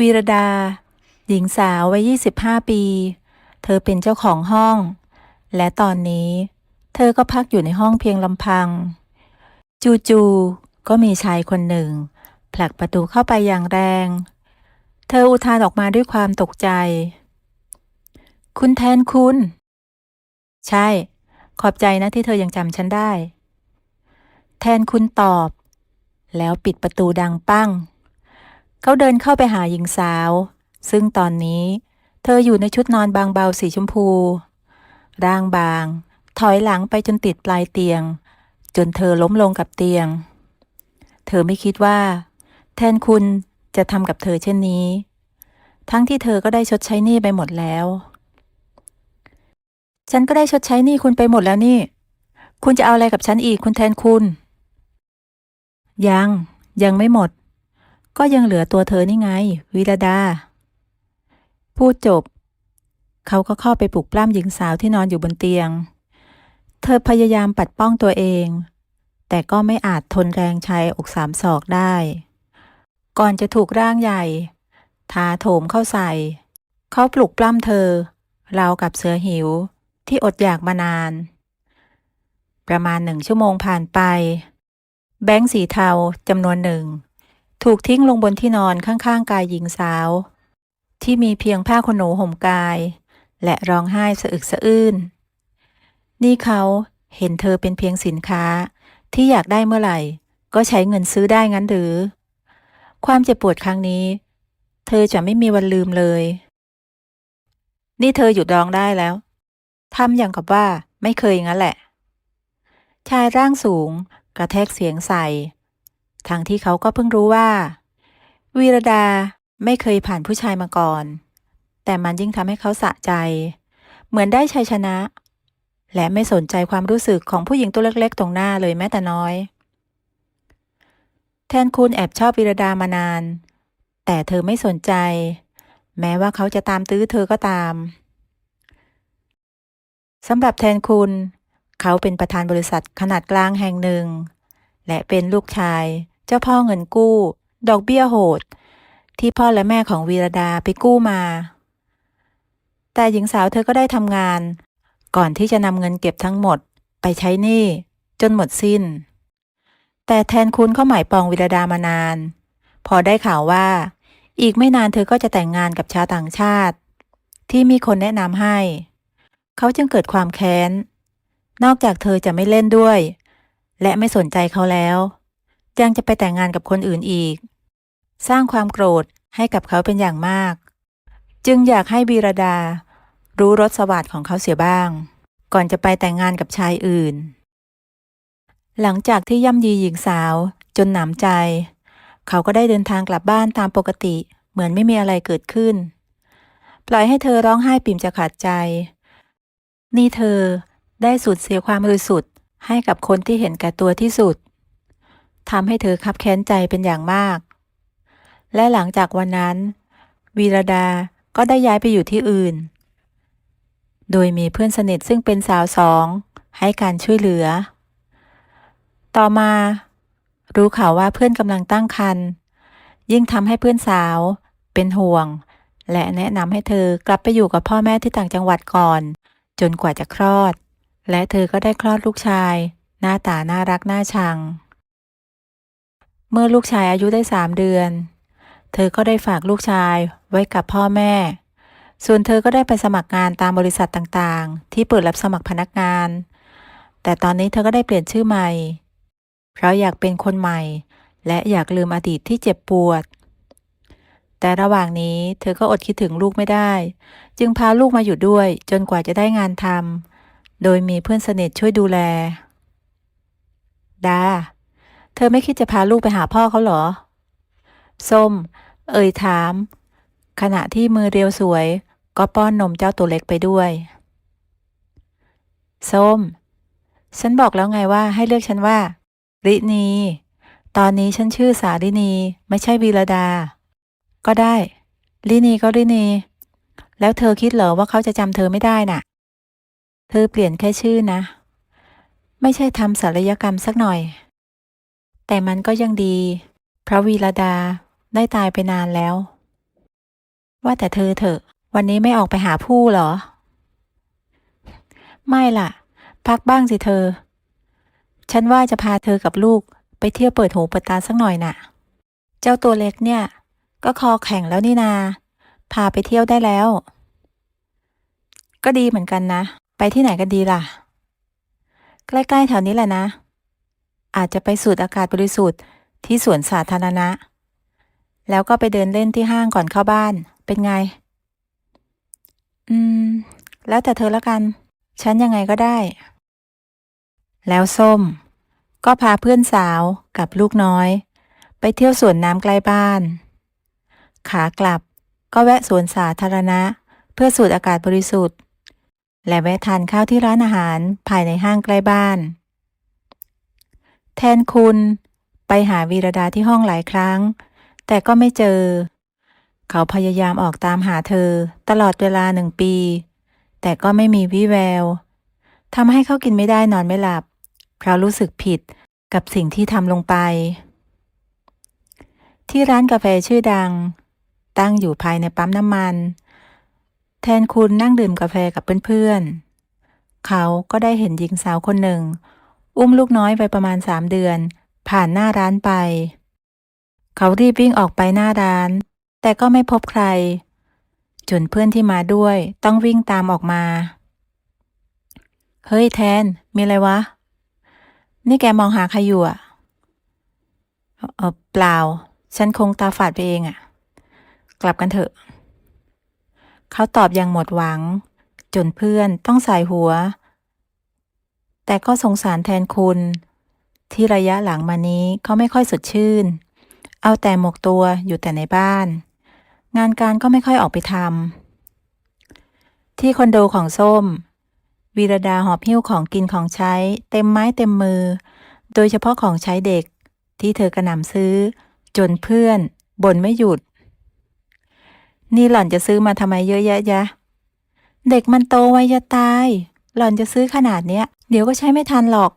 วีรดา หญิงสาววัย 25 ปี เธอเป็นเจ้าของห้อง และตอนนี้ เธอก็พักอยู่ในห้องเพียงลำพัง จู่ๆก็มีชายคนหนึ่ง ผลักประตูเข้าไปอย่างแรง เธออุทานออกมาด้วยความตกใจ คุณแทนคุณ ใช่ ขอบใจนะที่เธอยังจำฉันได้ แทนคุณตอบ แล้วปิดประตูดังปั้ง เขาเดินเข้าไปหาหญิงสาว ซึ่งตอนนี้ เธออยู่ในชุดนอนบางเบาสีชมพู ร่างบาง ถอยหลังไปจนติดปลายเตียง จนเธอล้มลงกับเตียง เธอไม่คิดว่า แทนคุณจะทำกับเธอเช่นนี้ ทั้งที่เธอก็ได้ชดใช้หนี้ไปหมดแล้ว ฉันก็ได้ชดใช้หนี้คุณไปหมดแล้วนี่ คุณจะเอาอะไรกับฉันอีกคุณแทนคุณ ยัง ยังไม่หมด ก็ยังเหลือตัวเธอนี่ไง วิรดา พูดจบ เขาก็เข้าไปปลุกปล้ำหญิงสาวที่นอนอยู่บนเตียง เธอพยายามปัดป้องตัวเอง แต่ก็ไม่อาจทนแรงชายอกสามศอกได้ ก่อนจะถูกร่างใหญ่ทาโถมเข้าใส่ เขาปลุกปล้ำเธอราวกับเสือหิวที่อดอยากมานาน ประมาณหนึ่งชั่วโมงผ่านไป แบงค์สีเทาจำนวนหนึ่ง ถูกทิ้งลงบนที่นอนข้างๆ กายหญิงสาว ที่มีเพียงผ้าขนหนูห่มกาย และร้องไห้สะอึกสะอื้น นี่เขาเห็นเธอเป็นเพียงสินค้าที่อยากได้เมื่อไหร่ ก็ใช้เงินซื้อได้งั้นหรือ ความเจ็บปวดครั้งนี้ เธอจะไม่มีวันลืมเลย นี่เธอหยุดร้องได้แล้วทำอย่างกับว่าไม่เคยงั้นแหละ ชายร่างสูง กระแทกเสียงใส่ ทั้งที่เขาก็เพิ่งรู้ว่า วีรดาไม่เคยผ่านผู้ชายมาก่อน แต่มันยิ่งทำให้เขาสะใจ เหมือนได้ชัยชนะ และไม่สนใจความรู้สึกของผู้หญิงตัวเล็กๆ ตรงหน้าเลยแม้แต่น้อย แทนคุณแอบชอบวีรดามานาน แต่เธอไม่สนใจ แม้ว่าเขาจะตามตื้อเธอก็ตามสำหรับแทนคุณ เขาเป็นประธานบริษัทขนาดกลางแห่งหนึ่ง และเป็นลูกชาย เจ้าพ่อเงินกู้ ดอกเบี้ยโหด ที่พ่อและแม่ของวีรดาไปกู้มา แต่หญิงสาวเธอก็ได้ทำงาน ก่อนที่จะนำเงินเก็บทั้งหมดไปใช้หนี้จนหมดสิ้น แต่แทนคุณเขาหมายปองวีรดามานาน พอได้ข่าวว่า อีกไม่นานเธอก็จะแต่งงานกับชาวต่างชาติ ที่มีคนแนะนำให้ เขาจึงเกิดความแค้น นอกจากเธอจะไม่เล่นด้วย และไม่สนใจเขาแล้ว ยังจะไปแต่งงานกับคนอื่นอีก สร้างความโกรธให้กับเขาเป็นอย่างมาก จึงอยากให้บีรดา รู้รสสวัสดของเขาเสียบ้าง ก่อนจะไปแต่งงานกับชายอื่น หลังจากที่ย่ำยีหญิงสาวจนหนำใจ เขาก็ได้เดินทางกลับบ้านตามปกติ เหมือนไม่มีอะไรเกิดขึ้น ปล่อยให้เธอร้องไห้ปิ่มจะขาดใจ นี่เธอได้สูญเสียความบริสุทธิ์ให้กับคนที่เห็นแก่ตัวที่สุด ทำให้เธอคับแค้นใจเป็นอย่างมาก และหลังจากวันนั้น วีรดาก็ได้ย้ายไปอยู่ที่อื่น โดยมีเพื่อนสนิทซึ่งเป็นสาวสองให้การช่วยเหลือ ต่อมา รู้ข่าวว่าเพื่อนกำลังตั้งครรภ์ยิ่งทำให้เพื่อนสาวเป็นห่วง และแนะนำให้เธอกลับไปอยู่กับพ่อแม่ที่ต่างจังหวัดก่อน จนกว่าจะคลอด และเธอก็ได้คลอดลูกชาย หน้าตาน่ารักน่าชัง เมื่อลูกชายอายุได้สามเดือน เธอก็ได้ฝากลูกชายไว้กับพ่อแม่ ส่วนเธอก็ได้ไปสมัครงานตามบริษัทต่างๆ ที่เปิดรับสมัครพนักงาน แต่ตอนนี้เธอก็ได้เปลี่ยนชื่อใหม่ เพราะอยากเป็นคนใหม่ และอยากลืมอดีตที่เจ็บปวด แต่ระหว่างนี้เธอก็อดคิดถึงลูกไม่ได้ จึงพาลูกมาอยู่ด้วยจนกว่าจะได้งานทำโดยมีเพื่อนสนิทช่วยดูแล ดา เธอไม่คิดจะพาลูกไปหาพ่อเขาเหรอ ส้ม เอ่ยถาม ขณะที่มือเรียวสวย ก็ป้อนนมเจ้าตัวเล็กไปด้วย ส้ม ฉันบอกแล้วไงว่าให้เรียกฉันว่า รินี ตอนนี้ฉันชื่อสารินีไม่ใช่วีรดา ก็ได้ รินีก็รินี แล้วเธอคิดเหรอว่าเขาจะจำเธอไม่ได้น่ะ เธอเปลี่ยนแค่ชื่อนะ ไม่ใช่ทำศัลยกรรมสักหน่อย แต่มันก็ยังดีเพราะวีรดาได้ตายไปนานแล้ว ว่าแต่เธอเถอะ วันนี้ไม่ออกไปหาผู้หรอ ไม่ล่ะ พักบ้างสิเธอ ฉันว่าจะพาเธอกับลูกไปเที่ยวเปิดหูเปิดตาสักหน่อยน่ะ เจ้าตัวเล็กเนี่ย ก็คอแข็งแล้วนี่นา พาไปเที่ยวได้แล้ว ก็ดีเหมือนกันนะ ไปที่ไหนกันดีล่ะ ใกล้ๆแถวนี้แหละนะ อาจจะไปสูดอากาศบริสุทธิ์ที่สวนสาธารณะ แล้วก็ไปเดินเล่นที่ห้างก่อนเข้าบ้าน เป็นไง อืม แล้วแต่เธอละกัน ฉันยังไงก็ได้ แล้วส้ม ก็พาเพื่อนสาวกับลูกน้อย ไปเที่ยวสวนน้ำใกล้บ้าน ขากลับก็แวะสวนสาธารณะ เพื่อสูดอากาศบริสุทธิ์ และแวะทานข้าวที่ร้านอาหารภายในห้างใกล้บ้าน แทนคุณ ไปหาวีรดาที่ห้องหลายครั้ง แต่ก็ไม่เจอ เขาพยายามออกตามหาเธอ ตลอดเวลาหนึ่งปี แต่ก็ไม่มีวี่แววทำให้เขากินไม่ได้นอนไม่หลับ เพราะรู้สึกผิดกับสิ่งที่ทำลงไป ที่ร้านกาแฟชื่อดัง ตั้งอยู่ภายในปั๊มน้ำมัน แทนคุณนั่งดื่มกาแฟกับเพื่อนๆ เขาก็ได้เห็นหญิงสาวคนหนึ่ง อุ้มลูกน้อยไปประมาณสามเดือน ผ่านหน้าร้านไป เขารีบวิ่งออกไปหน้าร้าน แต่ก็ไม่พบใคร จนเพื่อนที่มาด้วยต้องวิ่งตามออกมา เฮ้ยแทน มีอะไรวะ นี่แกมองหาใครอยู่อะเออเปล่า ฉันคงตาฝาดไปเองอะ กลับกันเถอะ เขาตอบอย่างหมดหวัง จนเพื่อนต้องสายหัว แต่ก็สงสารแทนคุณ ที่ระยะหลังมานี้เขาไม่ค่อยสดชื่น เอาแต่หมกตัวอยู่แต่ในบ้าน งานการก็ไม่ค่อยออกไปทำที่คอนโดของส้ม วีรดาหอบหิ้วของกินของใช้ เต็มไม้เต็มมือ โดยเฉพาะของใช้เด็ก ที่เธอกระหน่ำซื้อ จนเพื่อนบ่นไม่หยุด นี่หล่อนจะซื้อมาทำไมเยอะแยะยะ เด็กมันโตไวจะตาย หล่อนจะซื้อขนาดเนี้ย เดี๋ยวก็ใช้ไม่ทันหรอก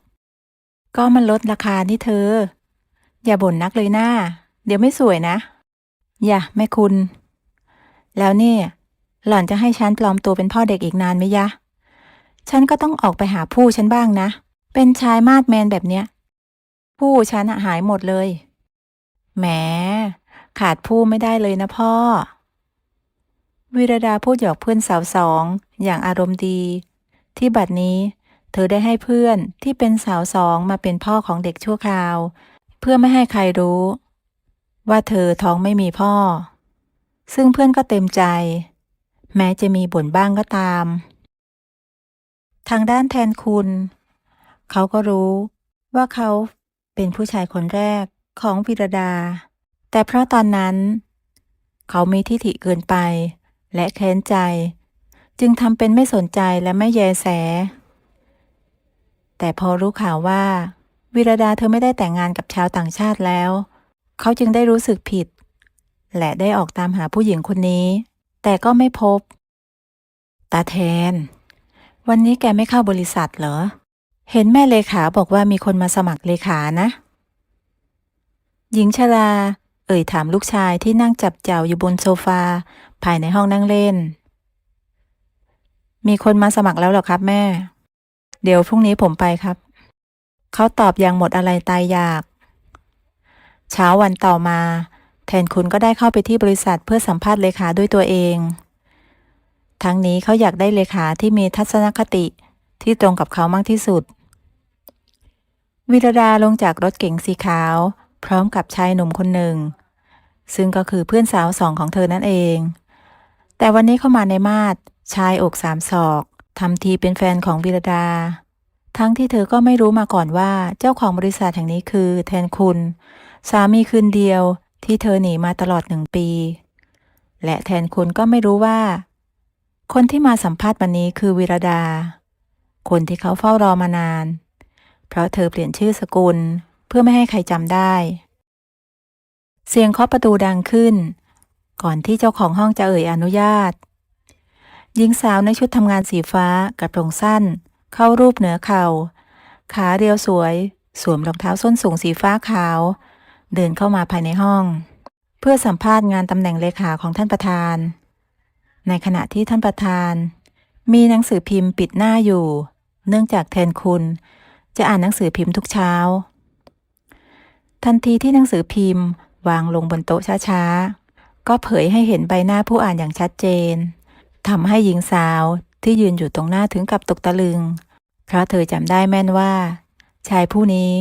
ก็มันลดราคานี่เธอ อย่าบ่นนักเลยหน้า เดี๋ยวไม่สวยนะ อย่าแม่คุณ แล้วเนี่ย หล่อนจะให้ฉันปลอมตัวเป็นพ่อเด็กอีกนานไหมยะ ฉันก็ต้องออกไปหาผู้ฉันบ้างนะ เป็นชายมาดแมนแบบเนี้ย ผู้ฉันอะหายหมดเลย แหม ขาดผู้ไม่ได้เลยนะพ่อ วิรดาพูดหยอกเพื่อนสาวสองอย่างอารมณ์ดี ที่บัดนี้ เธอได้ให้เพื่อนที่เป็นสาวสองมาเป็นพ่อของเด็กชั่วคราว เพื่อไม่ให้ใครรู้ ว่าเธอท้องไม่มีพ่อ ซึ่งเพื่อนก็เต็มใจ แม้จะมีบ่นบ้างก็ตาม ทางด้านแทนคุณ เขาก็รู้ว่าเขาเป็นผู้ชายคนแรกของวิรดา แต่เพราะตอนนั้น เขามีทิฐิเกินไป และแค้นใจ จึงทำเป็นไม่สนใจและไม่แยแส แต่พอรู้ข่าวว่า วิรดาเธอไม่ได้แต่งงานกับชาวต่างชาติแล้ว เขาจึงได้รู้สึกผิด และได้ออกตามหาผู้หญิงคนนี้ แต่ก็ไม่พบ ตาแทน วันนี้แกไม่เข้าบริษัทเหรอ เห็นแม่เลขาบอกว่ามีคนมาสมัครเลขานะ หญิงชรา เอ่ยถามลูกชายที่นั่งจับเจ้าอยู่บนโซฟา ภายในห้องนั่งเล่น มีคนมาสมัครแล้วหรอครับแม่ เดี๋ยวพรุ่งนี้ผมไปครับ เขาตอบอย่างหมดอะไรตายอยาก เช้าวันต่อมา แทนคุณก็ได้เข้าไปที่บริษัทเพื่อสัมภาษณ์เลขาด้วยตัวเอง ทั้งนี้เขาอยากได้เลขาที่มีทัศนคติที่ตรงกับเขามากที่สุด วิรดาลงจากรถเก๋งสีขาว พร้อมกับชายหนุ่มคนหนึ่ง ซึ่งก็คือเพื่อนสาวสองของเธอนั่นเอง แต่วันนี้เข้ามาในมาดชายอกสามศอก ทำทีเป็นแฟนของวิรดา ทั้งที่เธอก็ไม่รู้มาก่อนว่าเจ้าของบริษัทแห่งนี้คือแทนคุณ สามีคืนเดียวที่เธอหนีมาตลอดหนึ่งปี และแทนคุณก็ไม่รู้ว่า คนที่มาสัมภาษณ์วันนี้คือวิรดา คนที่เขาเฝ้ารอมานาน เพราะเธอเปลี่ยนชื่อสกุลเพื่อไม่ให้ใครจำได้ เสียงเคาะประตูดังขึ้น ก่อนที่เจ้าของห้องจะเอ่ยอนุญาต หญิงสาวในชุดทำงานสีฟ้ากับรงสั้น เข้ารูปเหนือเข่า ขาเรียวสวย สวมรองเท้าส้นสูงสีฟ้าขาว เดินเข้ามาภายในห้อง เพื่อสัมภาษณ์งานตำแหน่งเลขาของท่านประธาน ในขณะที่ท่านประธาน มีหนังสือพิมพ์ปิดหน้าอยู่ เนื่องจากแทนคุณ จะอ่านหนังสือพิมพ์ทุกเช้า ทันทีที่หนังสือพิมพ์วางลงบนโต๊ะช้าๆ ก็เผยให้เห็นใบหน้าผู้อ่านอย่างชัดเจน ทำให้หญิงสาวที่ยืนอยู่ตรงหน้าถึงกับตกตะลึง เพราะเธอจำได้แม่นว่า ชายผู้นี้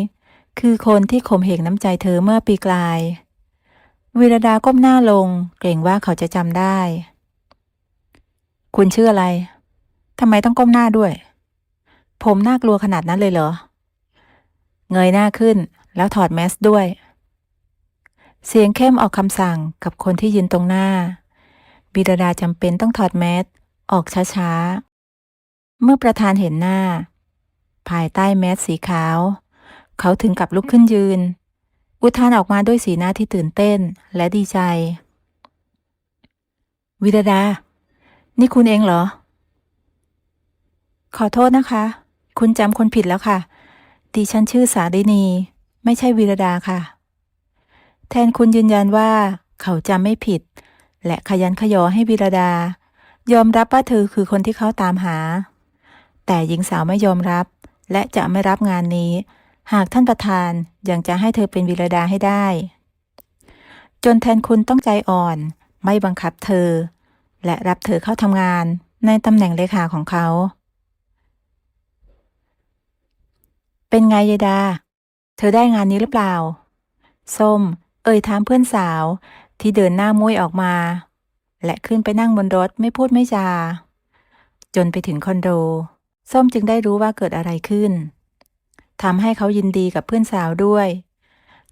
คือคนที่ข่มเหงน้ำใจเธอเมื่อปีกลายวิรดาก้มหน้าลง เกรงว่าเขาจะจำได้ คุณชื่ออะไรทำไมต้องก้มหน้าด้วย ผมน่ากลัวขนาดนั้นเลยเหรอ เงยหน้าขึ้นแล้วถอดแมสด้วย เสียงเข้มออกคำสั่งกับคนที่ยืนตรงหน้า บิดาดาจำเป็นต้องถอดแมสออกช้าๆ เมื่อประธานเห็นหน้า ภายใต้แมสสีขาว เขาถึงกับลุกขึ้นยืน อุทานออกมาด้วยสีหน้าที่ตื่นเต้นและดีใจ วิดาดา นี่คุณเองเหรอ ขอโทษนะคะ คุณจำคนผิดแล้วค่ะ ดิฉันชื่อสาดินี ไม่ใช่วีรดาค่ะ แทนคุณยืนยันว่า เขาจำไม่ผิด และขยันขยอให้วีรดา ยอมรับว่าเธอคือคนที่เขาตามหา แต่หญิงสาวไม่ยอมรับ และจะไม่รับงานนี้ หากท่านประธานยังจะให้เธอเป็นวีรดาให้ได้ จนแทนคุณต้องใจอ่อน ไม่บังคับเธอ และรับเธอเข้าทำงานในตำแหน่งเลขาของเขา เป็นไงยายดา เธอได้งานนี้หรือเปล่า ส้ม เอ่ยถามเพื่อนสาว ที่เดินหน้ามุ้ยออกมา และขึ้นไปนั่งบนรถไม่พูดไม่จา จนไปถึงคอนโด ส้มจึงได้รู้ว่าเกิดอะไรขึ้นทำให้เขายินดีกับเพื่อนสาวด้วย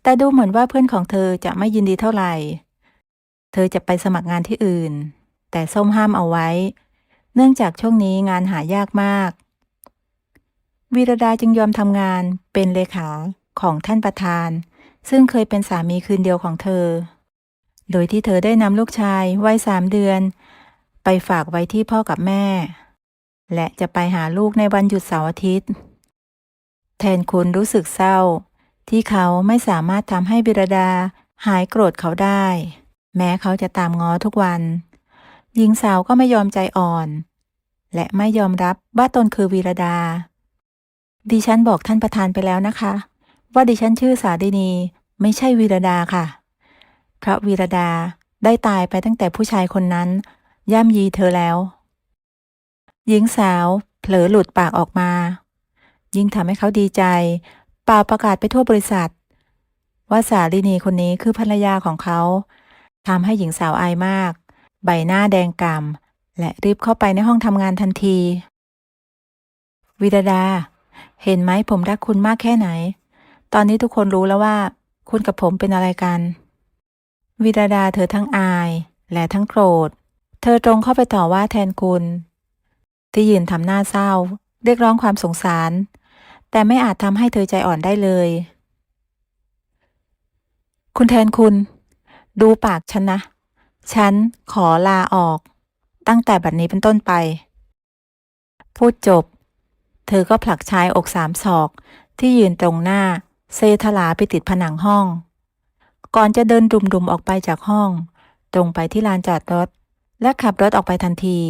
แต่ดูเหมือนว่าเพื่อนของเธอจะไม่ยินดีเท่าไหร่ เธอจะไปสมัครงานที่อื่น แต่ส้มห้ามเอาไว้ เนื่องจากช่วงนี้งานหายากมากวีรดาจึงยอมทำงานเป็นเลขาของท่านประธาน ซึ่งเคยเป็นสามีคืนเดียวของเธอ โดยที่เธอได้นำลูกชายวัยสามเดือน ไปฝากไว้ที่พ่อกับแม่ และจะไปหาลูกในวันหยุดเสาร์อาทิตย์ แทนคุณรู้สึกเศร้า ที่เขาไม่สามารถทำให้บิรดาหายโกรธเขาได้ แม้เขาจะตามง้อทุกวัน หญิงสาวก็ไม่ยอมใจอ่อน และไม่ยอมรับว่าตนคือวีรดา ดิฉันบอกท่านประธานไปแล้วนะคะ ว่าดิฉันชื่อสาดินี ไม่ใช่วีรดาค่ะ พระวีรดาได้ตายไปตั้งแต่ผู้ชายคนนั้น ย่ำยีเธอแล้ว หญิงสาวเผลอหลุดปากออกมา ยิ่งทำให้เขาดีใจ เป่าประกาศไปทั่วบริษัท ว่าสาลินีคนนี้คือภรรยาของเขาทำให้หญิงสาวอายมาก ใบหน้าแดงกำ่ำและรีบเข้าไปในห้องทำงานทันที วิรดา เห็นไหมผมรักคุณมากแค่ไหน ตอนนี้ทุกคนรู้แล้วว่า คุณกับผมเป็นอะไรกัน วิรดาเธอทั้งอาย และทั้งโกรธ เธอตรงเข้าไปต่อว่าแทนคุณ ที่ยืนทำหน้าเศร้า เรียกร้องความสงสาร แต่ไม่อาจทำให้เธอใจอ่อนได้เลย คุณแทนคุณ ดูปากฉันนะ ฉันขอลาออก ตั้งแต่บัดนี้เป็นต้นไป พูดจบ เธอก็ผลักชายอกสามศอก ที่ยืนตรงหน้า เซทลาไปติดผนังห้อง ก่อนจะเดินดุมๆออกไปจากห้อง ตรงไปที่ลานจอดรถ และขับรถออกไปทันที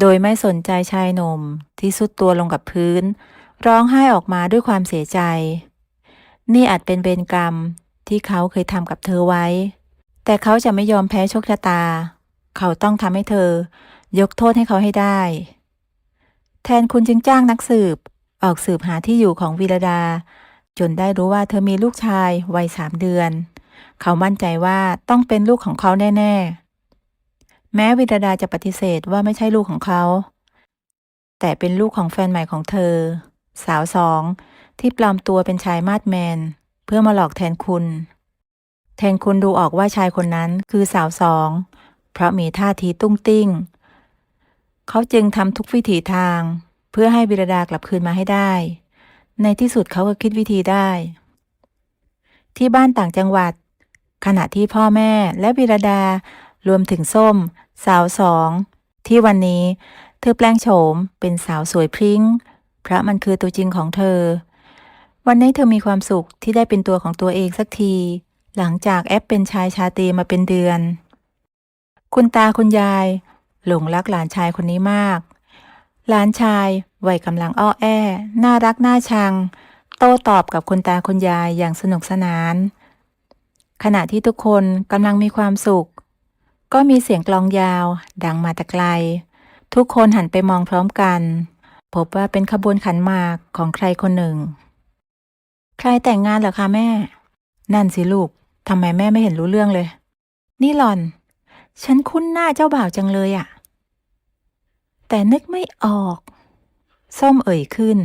โดยไม่สนใจชายหนุ่มที่สุดตัวลงกับพื้น ร้องไห้ออกมาด้วยความเสียใจ นี่อาจเป็นเวรกรรมที่เขาเคยทำกับเธอไว้ แต่เขาจะไม่ยอมแพ้โชคชะตา เขาต้องทำให้เธอ ยกโทษให้เขาให้ได้ แทนคุณจึงจ้างนักสืบ ออกสืบหาที่อยู่ของวีรดา จนได้รู้ว่าเธอมีลูกชายวัยสามเดือน เขามั่นใจว่าต้องเป็นลูกของเขาแน่ ๆ แม้วีรดาจะปฏิเสธว่าไม่ใช่ลูกของเขา แต่เป็นลูกของแฟนใหม่ของเธอ สาวสอง ที่ปลอมตัวเป็นชายมาดแมน เพื่อมาหลอกแทนคุณ แทนคุณดูออกว่าชายคนนั้นคือสาวสอง เพราะมีท่าทีตุ้งติ้ง เขาจึงทำทุกวิถีทาง เพื่อให้บิรดากลับคืนมาให้ได้ ในที่สุดเขาก็คิดวิธีได้ที่บ้านต่างจังหวัด ขณะที่พ่อแม่และบิรดา รวมถึงส้ม สาวสอง ที่วันนี้ เธอแปลงโฉมเป็นสาวสวยพริ้งเพราะมันคือตัวจริงของเธอ วันนี้เธอมีความสุขที่ได้เป็นตัวของตัวเองสักที หลังจากแอปเป็นชายชาตรีมาเป็นเดือน คุณตาคุณยาย หลงรักหลานชายคนนี้มาก หลานชายวัยกำลังอ้อแอ น่ารักน่าชัง โต้ตอบกับคุณตาคุณยายอย่างสนุกสนาน ขณะที่ทุกคนกำลังมีความสุข ก็มีเสียงกลองยาว ดังมาแต่ไกล ทุกคนหันไปมองพร้อมกัน พบว่าเป็นขบวนขันหมากของใครคนหนึ่ง ใครแต่งงานเหรอคะแม่ นั่นสิลูกทำไมแม่ไม่เห็นรู้เรื่องเลย นี่หลอน ฉันคุ้นหน้าเจ้าบ่าวจังเลยอะแต่นึกไม่ออก ส้มเอ่ยขึ้น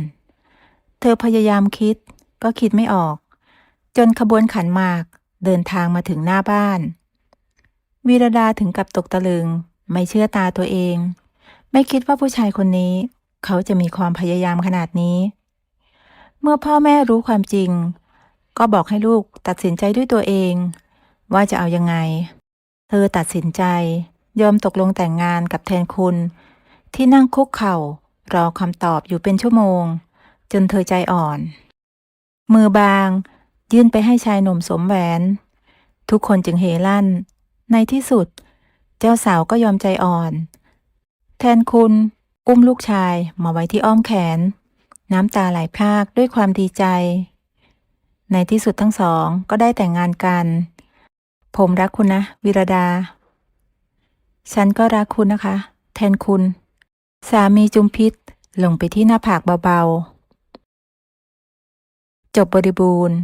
เธอพยายามคิดก็คิดไม่ออก จนขบวนขันหมาก เดินทางมาถึงหน้าบ้าน วีรดาถึงกับตกตะลึง ไม่เชื่อตาตัวเอง ไม่คิดว่าผู้ชายคนนี้ เขาจะมีความพยายามขนาดนี้ เมื่อพ่อแม่รู้ความจริง ก็บอกให้ลูกตัดสินใจด้วยตัวเอง ว่าจะเอายังไง เธอตัดสินใจ ยอมตกลงแต่งงานกับแทนคุณ ที่นั่งคุกเข่ารอคำตอบอยู่เป็นชั่วโมง จนเธอใจอ่อน มือบาง ยื่นไปให้ชายหนุ่มสวมแหวน ทุกคนจึงเฮลั่น ในที่สุด เจ้าสาวก็ยอมใจอ่อน แทนคุณอุ้มลูกชายมาไว้ที่อ้อมแขน น้ำตาไหลพรากด้วยความดีใจ ในที่สุดทั้งสองก็ได้แต่งงานกัน ผมรักคุณนะ วิรดา ฉันก็รักคุณนะคะ แทนคุณ สามีจุมพิษลงไปที่หน้าผากเบาๆ จบบริบูรณ์